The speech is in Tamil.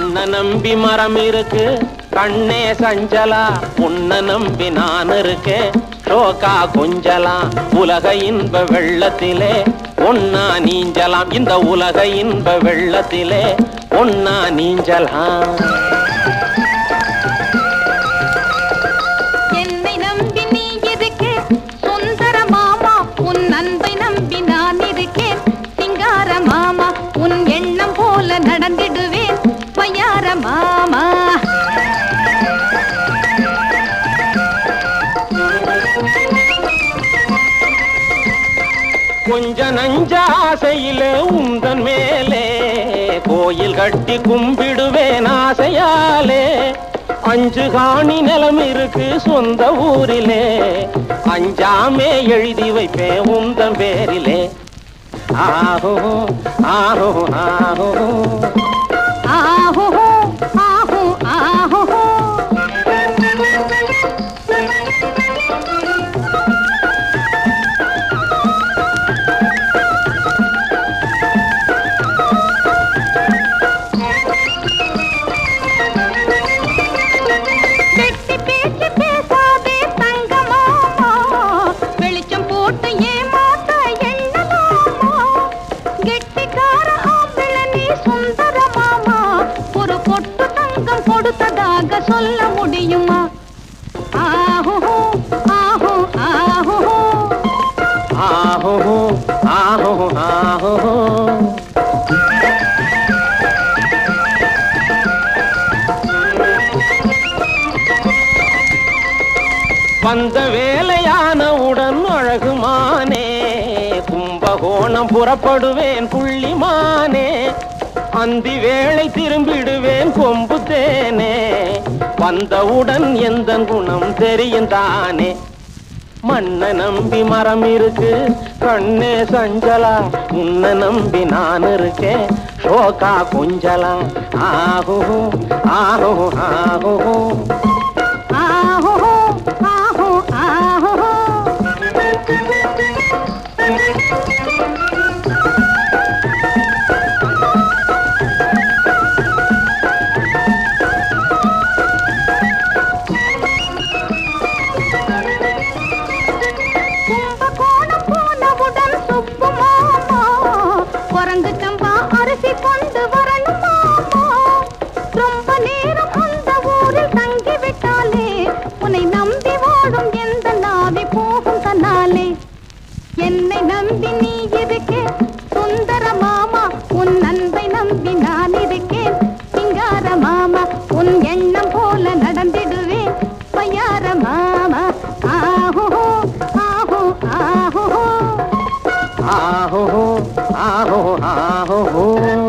நம்பி மரம் இருக்கு. கண்ணே சஞ்சலா உன்ன நம்பி நான் இருக்கேன். ஷோக்கா கொஞ்சலாம் உலக இன்ப வெள்ளத்திலே. ஒன்னா நீஞ்சலாம் இந்த உலக இன்ப வெள்ளத்திலே. ஒன்னா நீஞ்சலாம் என்னை நம்பி நீ சுந்தர மாமா உன் அன்பை நம்பி நான் இருக்கேன். சிங்கார மாமா உன் எண்ணம் போல மாமா. கொஞ்ச நஞ்ச ஆசையில உந்தன் மேலே கோயில் கட்டி கும்பிடுவேன் ஆசையாலே. அஞ்சு காணி நிலம் இருக்கு சொந்த ஊரிலே அஞ்சாமே எழுதி வைப்பேன் உந்தன் பேரிலே. ஆஹோ ஆஹோ ஆஹோ ஆஹோ. சொல்ல முடியுமா? ஆஹோ ஆஹோ ஆஹோ ஆஹோ ஆஹோ ஆஹோ வந்த வேலையானவுடன் அழகுமானே கும்பகோணம் புறப்படுவேன் புள்ளிமானே. அந்தி வேளை திரும்பிடுவேன் கொம்பு வந்தவுடன் எந்த குணம் தெரியும் தானே? மண்ண நம்பி மரம் இருக்கு கண்ணே சஞ்சலா உன்னை நம்பி நான் இருக்கேன். ஷோக்கா குஞ்சலா ஆஹோ ஆஹோ ஆஹோ. குரங்கு சம்பா அரிசி கொண்டு வரணும்? ரொம்ப நேரம் அந்த ஊரில் தங்கிவிட்டாலே உன்னை நம்பி வாழும் எந்த நாவி போகும் தன்னாலே என்னை நம்பி நீ இருக்கே சுந்தர மாமா உன் அன்பை நம்பி நான் இருக்கேன். சிங்கார மாமா உன் எண்ணம் போல நடந்திடுவேன். பையார மாமா ஆஹோ ஆஹோ ஆஹோ. ஆஹோ Ha ho ha ho ho